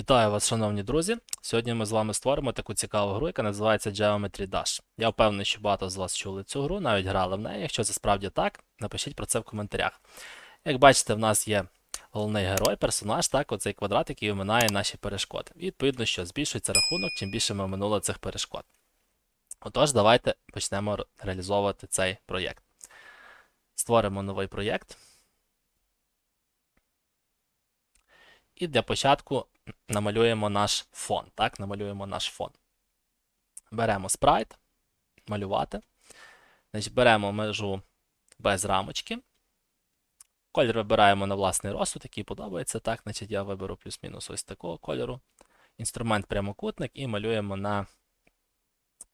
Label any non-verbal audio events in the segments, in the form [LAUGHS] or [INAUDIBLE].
Вітаю вас, шановні друзі. Сьогодні ми з вами створимо таку цікаву гру, яка називається Geometry Dash. Я впевнений, що багато з вас чули цю гру, навіть грали в неї. Якщо це справді так, напишіть про це в коментарях. Як бачите, в нас є головний герой, персонаж, так, оцей квадрат, який оминає наші перешкоди. І відповідно, що збільшується рахунок, чим більше ми оминули цих перешкод. Отож, давайте почнемо реалізовувати цей проєкт. Створимо новий проєкт. І для початку намалюємо наш фон. Так, намалюємо наш фон. Беремо спрайт, малювати. Значить, беремо межу без рамочки. Колір вибираємо на власний розсуд, який подобається. Так, значить, я виберу плюс-мінус ось такого кольору. Інструмент прямокутник і малюємо на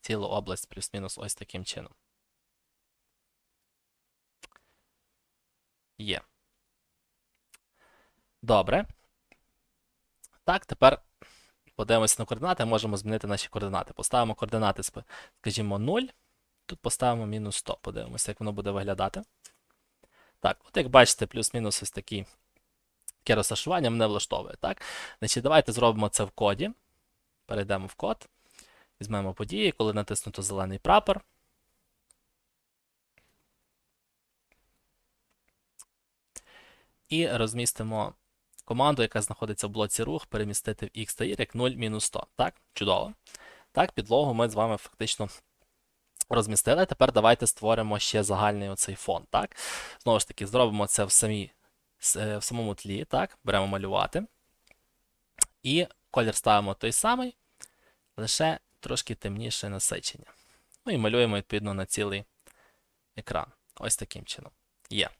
цілу область плюс-мінус ось таким чином. Є. Добре. Так, тепер подивимося на координати, можемо змінити наші координати. Поставимо координати, скажімо, 0. Тут поставимо мінус 100. Подивимося, як воно буде виглядати. Так, от як бачите, плюс-мінус ось такі, таке розташування мене влаштовує. Так? Значить, давайте зробимо це в коді. Перейдемо в код. Візьмемо події, коли натиснуто зелений прапор. І розмістимо команду, яка знаходиться в блоці рух, перемістити в x та y як 0 мінус 100. Так, чудово. Так, підлогу ми з вами фактично розмістили. Тепер давайте створимо ще загальний оцей фон. Так? Знову ж таки, зробимо це в, самій, е, в самому тлі. Так? Беремо малювати. І колір ставимо той самий, лише трошки темніше насичення. Ну і малюємо відповідно на цілий екран. Ось таким чином. Є.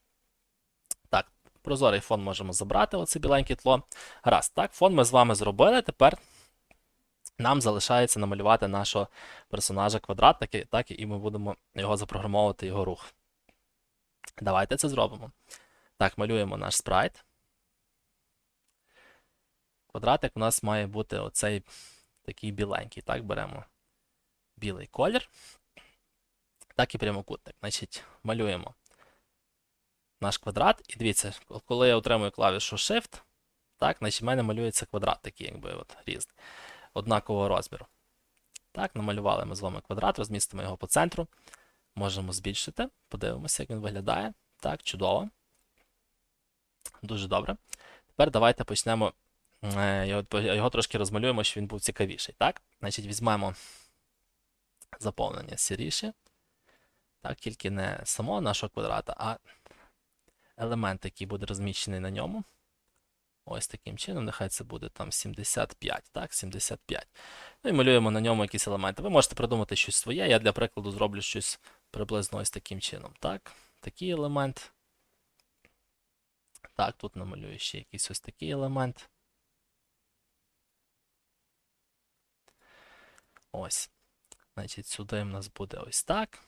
Прозорий фон можемо забрати, оце біленьке тло. Гаразд, так, фон ми з вами зробили. Тепер нам залишається намалювати нашого персонажа квадрат, так, і- так і ми будемо його запрограмовувати, його рух. Давайте це зробимо. Так, малюємо наш спрайт. Квадратик у нас має бути оцей такий біленький. Так, беремо білий колір. Так і прямокутник. Значить, малюємо наш квадрат. І дивіться, коли я отримую клавішу Shift, так, значить в мене малюється квадрат такий, якби от різний, однакового розміру. Так, намалювали ми з вами квадрат, розмістимо його по центру. Можемо збільшити, подивимося, як він виглядає. Так, чудово. Дуже добре. Тепер давайте почнемо. е, Його, його трошки розмалюємо, щоб він був цікавіший. Так? Значить, візьмемо заповнення сіріше. Так, тільки не самого нашого квадрата, а елемент, який буде розміщений на ньому. Ось таким чином, нехай це буде там 75. Так, 75. Ну і малюємо на ньому якісь елементи. Ви можете придумати щось своє. Я для прикладу зроблю щось приблизно ось таким чином. Так, такий елемент. Так, тут намалюю ще якийсь ось такий елемент. Ось. Значить, сюди в нас буде ось так.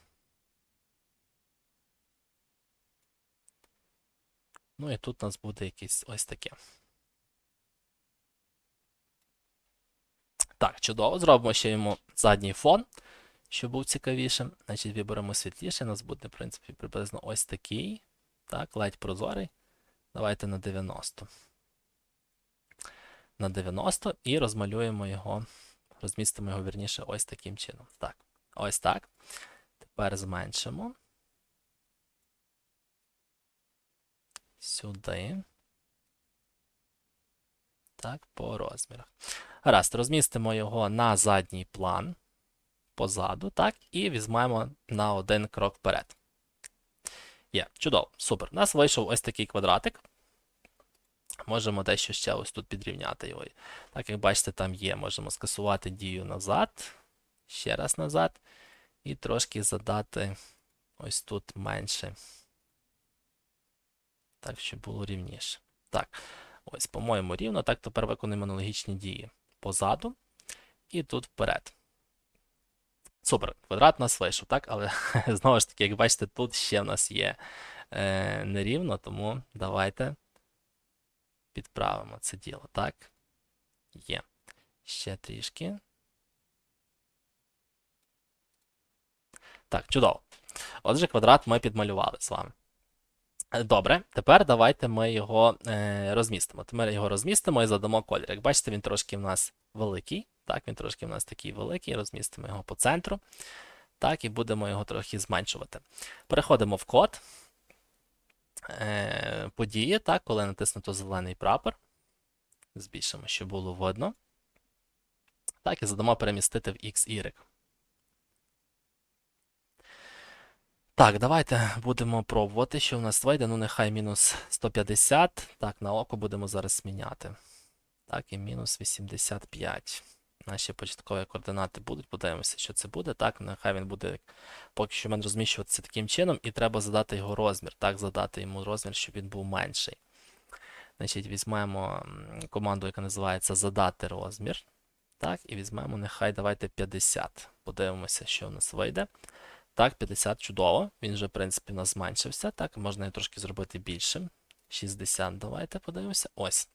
Ну і тут у нас буде якесь ось таке. Так, чудово. Зробимо ще йому задній фон, щоб був цікавішим. Значить, виберемо світліше. У нас буде, в принципі, приблизно ось такий. Так, ледь прозорий. Давайте на 90. На 90 і розмалюємо його, розмістимо його вірніше ось таким чином. Так, ось так. Тепер зменшимо. Сюди. Так, по розмірах. Гаразд, розмістимо його на задній план позаду, так, і візьмемо на один крок вперед. Є, чудово, супер. У нас вийшов ось такий квадратик. Можемо дещо ще ось тут підрівняти його. Так, як бачите, там є, можемо скасувати дію назад, ще раз назад, і трошки задати ось тут менше. Так, щоб було рівніше. Так, ось, по-моєму, рівно. Так, тепер виконуємо аналогічні дії позаду і тут вперед. Супер, квадрат нас вийшов, так? Але [LAUGHS] знову ж таки, як бачите, тут ще в нас є е, нерівно, тому давайте підправимо це діло, так? Є. Ще трішки. Так, чудово. Отже, квадрат ми підмалювали з вами. Добре, тепер давайте ми його е, розмістимо. Тепер його розмістимо і задамо колір. Як бачите, він трошки в нас великий. Так, він трошки в нас такий великий. Розмістимо його по центру. Так, і будемо його трохи зменшувати. Переходимо в код. Е, події, так, коли натиснуто зелений прапор. Збільшимо, щоб було видно. Так, і задамо перемістити в XY. Так, давайте будемо пробувати, що в нас вийде. Ну, нехай мінус 150. Так, на око будемо зараз міняти. Так, і мінус 85. Наші початкові координати будуть. Подивимося, що це буде. Так, нехай він буде поки що в мене розміщуватися таким чином, і треба задати його розмір. Так, задати йому розмір, щоб він був менший. Значить, візьмемо команду, яка називається задати розмір. Так, і візьмемо, нехай давайте 50. Подивимося, що в нас вийде. Так, 50 чудово. Він вже, в принципі, у нас зменшився. Так, можна його трошки зробити більшим. 60, давайте подивимося. Ось.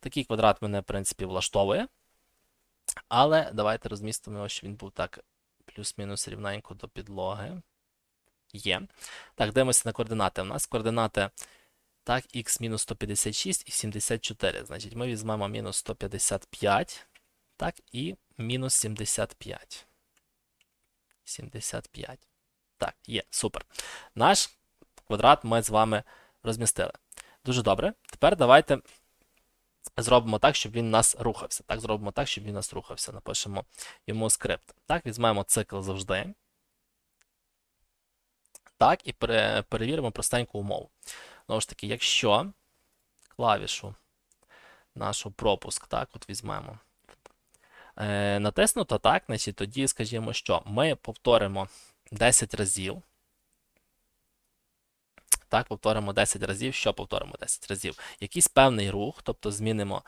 Такий квадрат мене, в принципі, влаштовує. Але давайте розмістимо його, щоб він був так плюс-мінус рівненько до підлоги. Є. Так, дивимося на координати. У нас координати так, мінус 156 і 74. Значить, ми візьмемо мінус 155. Так, і мінус 75. 75. Так, є, супер. Наш квадрат ми з вами розмістили. Дуже добре. Тепер давайте зробимо так, щоб він у нас рухався. Так, зробимо так, щоб він у нас рухався. Напишемо йому скрипт. Так, візьмемо цикл завжди. Так, і перевіримо простеньку умову. Знову ж таки, якщо клавішу нашу пропуск, так, от візьмемо. Е, натиснуто, так, значить, тоді скажімо, що ми повторимо 10 разів. Так, повторимо 10 разів. Що повторимо 10 разів? Якийсь певний рух, тобто змінимо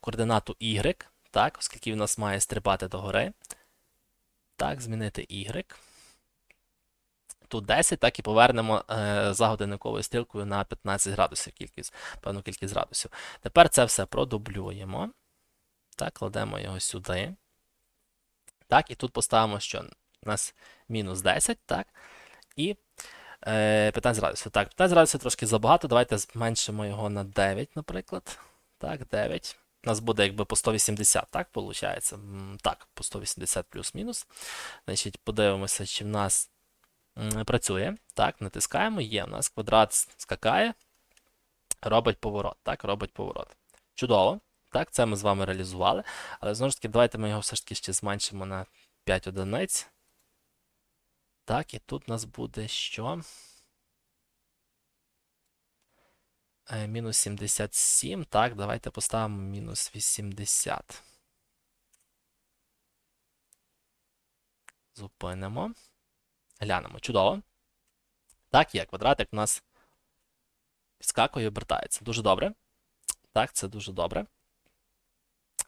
координату y, так, оскільки у нас має стрибати догори. Так, змінити y. Тут 10, так і повернемо е, за годинниковою стрілкою на 15 градусів, кількість, певну кількість градусів. Тепер це все продублюємо. Так, кладемо його сюди. Так, і тут поставимо, що у нас мінус 10, так. І е, 15 градусів. Так, 15 градусів трошки забагато. Давайте зменшимо його на 9, наприклад. Так, 9. У нас буде якби по 180, так, виходить? Так, по 180 плюс-мінус. Значить, подивимося, чи в нас працює. Так, натискаємо. Є. У нас квадрат скакає. Робить поворот. Так, робить поворот. Чудово. Так, це ми з вами реалізували. Але знову ж таки, давайте ми його все ж таки ще зменшимо на 5 одиниць. Так, і тут у нас буде що? Е, Мінус 77. Так, давайте поставимо мінус 80. Зупинимо. Глянемо. Чудово. Так, є. Квадратик у нас підскакує і обертається. Дуже добре. Так, це дуже добре.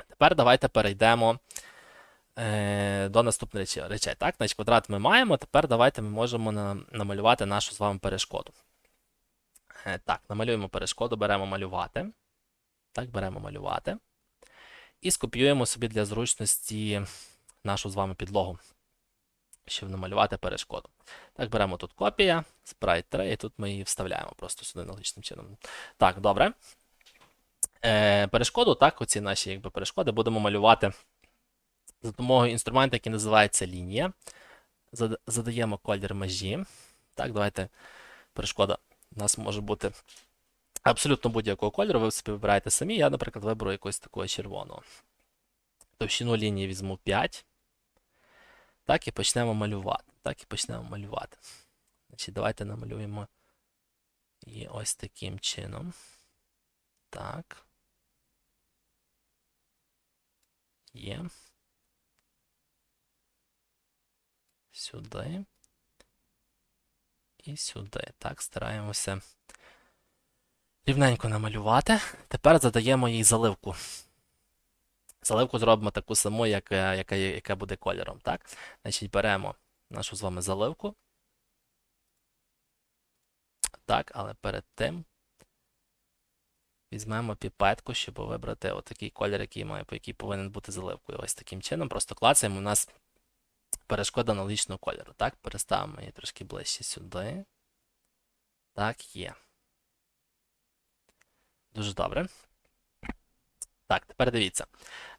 Тепер давайте перейдемо е, до наступних речей. Так, значить, квадрат ми маємо. Тепер давайте ми можемо на, намалювати нашу з вами перешкоду. Е, так, намалюємо перешкоду, беремо малювати. Так, беремо малювати. І скопіюємо собі для зручності нашу з вами підлогу, щоб намалювати перешкоду. Так, беремо тут копія, спрайт 3, і тут ми її вставляємо просто сюди аналогічним чином. Так, добре. Е, перешкоду, так, оці наші якби, перешкоди будемо малювати за допомогою інструменту, який називається лінія. Задаємо колір межі. Так, давайте перешкода у нас може бути абсолютно будь-якого кольору. Ви собі вибираєте самі. Я, наприклад, виберу якогось такого червоного. Товщину лінії візьму 5. Так, і почнемо малювати. Так, і почнемо малювати. Значить, давайте намалюємо її ось таким чином. Так. Є. Сюди. І сюди. Так, стараємося рівненько намалювати. Тепер задаємо їй заливку. Заливку зробимо таку саму, як, е, яка, яка буде кольором. Так? Значить, беремо нашу з вами заливку. Так, але перед тим візьмемо піпетку, щоб вибрати отакий колір, який має, який повинен бути заливкою. Ось таким чином. Просто клацаємо. У нас перешкода аналогічного кольору. Так, переставимо її трошки ближче сюди. Так, є. Дуже добре. Так, тепер дивіться.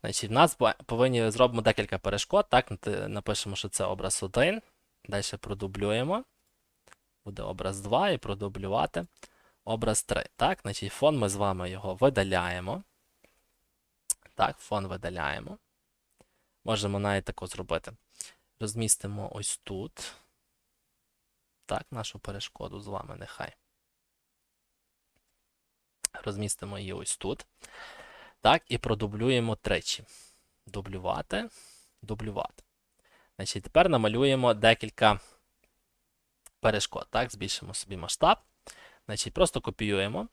Значить, в нас повинні зробимо декілька перешкод. Так, напишемо, що це образ 1. Далі продублюємо. Буде образ 2 і продублювати образ 3. Так, значить, фон ми з вами його видаляємо. Так, фон видаляємо. Можемо навіть тако зробити. Розмістимо ось тут. Так, нашу перешкоду з вами нехай. Розмістимо її ось тут. Так, і продублюємо тричі. Дублювати, дублювати. Значить, тепер намалюємо декілька перешкод. Так, збільшимо собі масштаб. Значить, просто копіюємо.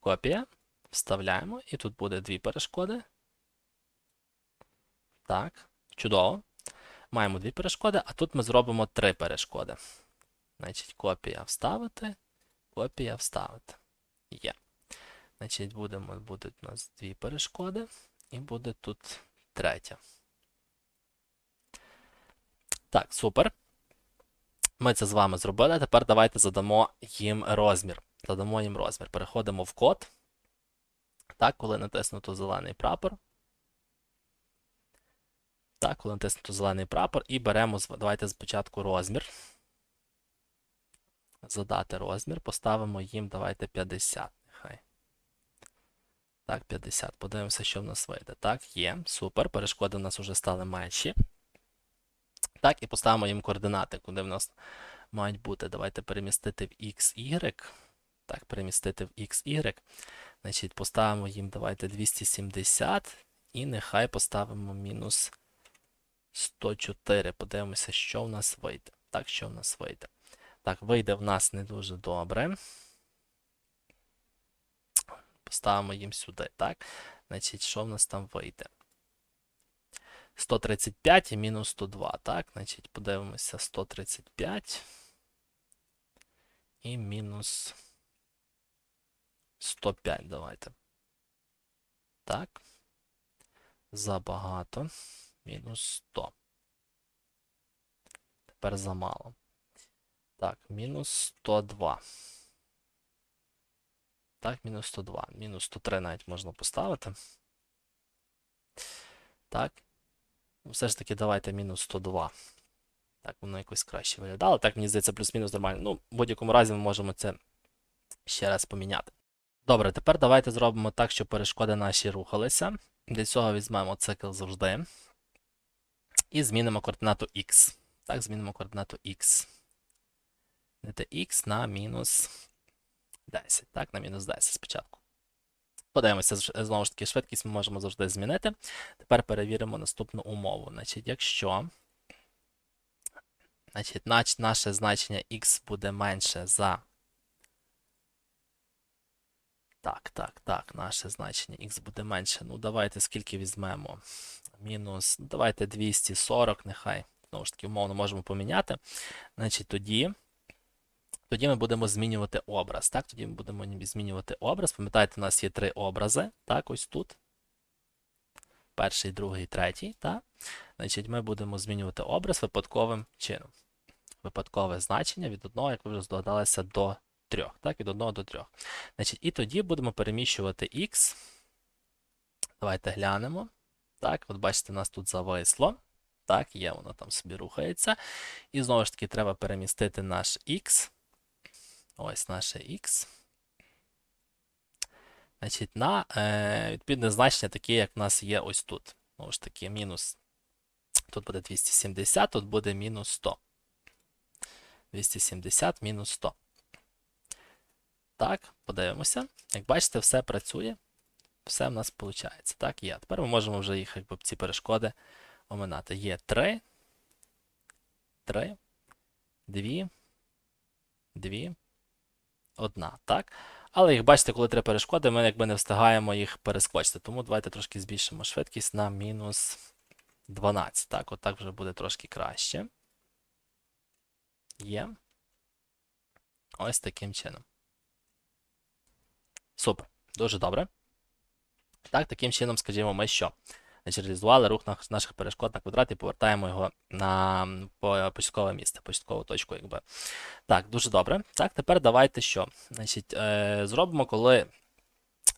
Копія. Вставляємо. І тут буде дві перешкоди. Так, чудово. Маємо дві перешкоди, а тут ми зробимо три перешкоди. Значить, копія вставити, копія вставити. Є. Значить, будемо, будуть у нас дві перешкоди, і буде тут третя. Так, супер. Ми це з вами зробили. Тепер давайте задамо їм розмір. Задамо їм розмір. Переходимо в код. Так, коли натиснуто зелений прапор. Так, коли натиснуто зелений прапор, і беремо, давайте спочатку розмір. Задати розмір, поставимо їм, давайте 50, нехай. Так, 50. Подивимося, що в нас вийде. Так, є. Супер. Перешкоди в нас вже стали менші. Так, і поставимо їм координати, куди в нас мають бути. Давайте перемістити в X, Y. Так, перемістити в X, Y. Значить, поставимо їм, давайте 270. І нехай поставимо мінус 104. Подивимося, що в нас вийде. Так, що в нас вийде. Так, вийде в нас не дуже добре. Поставимо їм сюди, так? Значить, що в нас там вийде? 135 і мінус 102, так? Значить, подивимося 135 і мінус 105, давайте. Так. Забагато. Мінус 100. Тепер замало. Так, мінус 102. Так, мінус 102. Мінус 103 навіть можна поставити. Так. Ну, Все ж таки, давайте мінус 102. Так, воно якось краще виглядало. Так, мені здається, плюс-мінус нормально. Ну, в будь-якому разі ми можемо це ще раз поміняти. Добре, тепер давайте зробимо так, щоб перешкоди наші рухалися. Для цього візьмемо цикл завжди. І змінимо координату x. Так, змінимо координату. Де x на мінус 10. Так, на мінус 10 спочатку. Подивимося, знову ж таки, швидкість ми можемо завжди змінити. Тепер перевіримо наступну умову. Значить, якщо значить, наше значення x буде менше за. Так, так, так, наше значення x буде менше. Ну, давайте скільки візьмемо? Мінус, ну, давайте 240, нехай. Знову ж таки, умовно можемо поміняти. Значить, тоді. Тоді ми будемо змінювати образ. Так, тоді ми будемо змінювати образ. Пам'ятаєте, у нас є три образи. Так, ось тут. Перший, другий, третій. Так? Значить, ми будемо змінювати образ випадковим чином. Випадкове значення від 1, як ви вже здогадалися, до 3. Так, від 1 до 3. Значить, і тоді будемо переміщувати x. Давайте глянемо. Так, от бачите, у нас тут зависло. Так, є, воно там собі рухається. І знову ж таки, треба перемістити наш x. Ось наше x. Значить, на е, відповідне значення, таке, як в нас є ось тут. Знову ж таки, мінус. Тут буде 270, тут буде мінус 100. 270 мінус 100. Так, подивимося. Як бачите, все працює. Все в нас виходить. Так, є. Тепер ми можемо вже їх, якби, ці перешкоди оминати. Є 3, 3, 2, 2, одна, так? Але як бачите, коли три перешкоди, ми якби не встигаємо їх перескочити. Тому давайте трошки збільшимо швидкість на мінус 12. Так, от так вже буде трошки краще. Є. Ось таким чином. Супер. Дуже добре. Так, таким чином, скажімо, ми що? Значить, реалізували рух наших перешкод на квадрат і повертаємо його на початкове місце, початкову точку, якби. Так, дуже добре. Так, тепер давайте що? Значить, е, зробимо, коли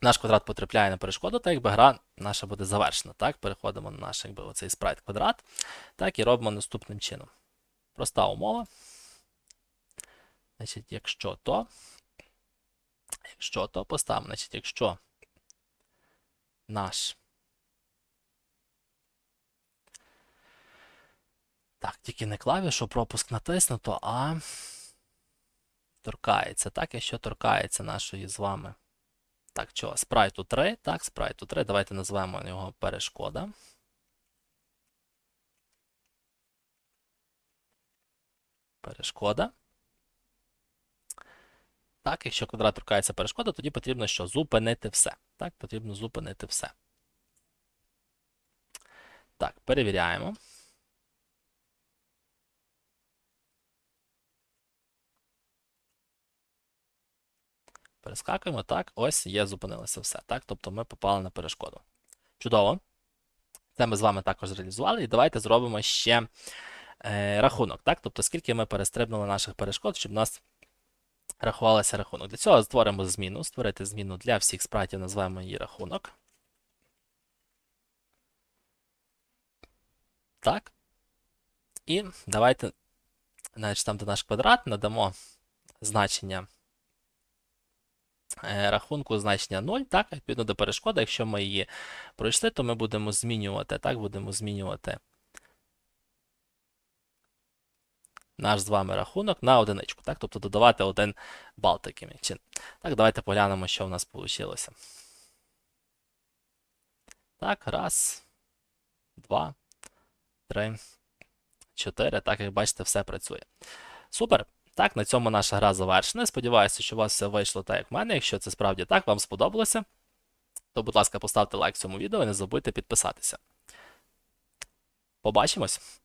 наш квадрат потрапляє на перешкоду, так якби гра наша буде завершена. Так, переходимо на наш якби, оцей спрайт квадрат. Так, і робимо наступним чином. Проста умова. Значить, якщо то, якщо то поставимо, значить, якщо наш. Так, тільки не клавішу пропуск натиснуто, а торкається. Так, якщо торкається нашої з вами. Так, чого? Спрайту 3. Так, спрайту 3. Давайте назвемо його перешкода. Перешкода. Так, якщо квадрат торкається перешкода, тоді потрібно що? Зупинити все. Так, потрібно зупинити все. Так, перевіряємо. Перескакуємо. Так, ось є, зупинилося все. Так, тобто ми попали на перешкоду. Чудово. Це ми з вами також зреалізували. І давайте зробимо ще е, рахунок. Так, тобто, скільки ми перестрибнули наших перешкод, щоб у нас рахувалося рахунок. Для цього створимо зміну. Створити зміну для всіх спратів, називаємо її рахунок. Так. І давайте, значить, там, де наш квадрат, надамо значення рахунку значення 0, так, відповідно до перешкоди. Якщо ми її пройшли, то ми будемо змінювати, так, будемо змінювати наш з вами рахунок на одиничку, так, тобто додавати один бал таким чином. Так, давайте поглянемо, що в нас вийшло. Так, раз, два, три, чотири. Так, як бачите, все працює. Супер. Так, на цьому наша гра завершена. Сподіваюся, що у вас все вийшло так, як в мене. Якщо це справді так, вам сподобалося, то, будь ласка, поставте лайк цьому відео і не забудьте підписатися. Побачимось!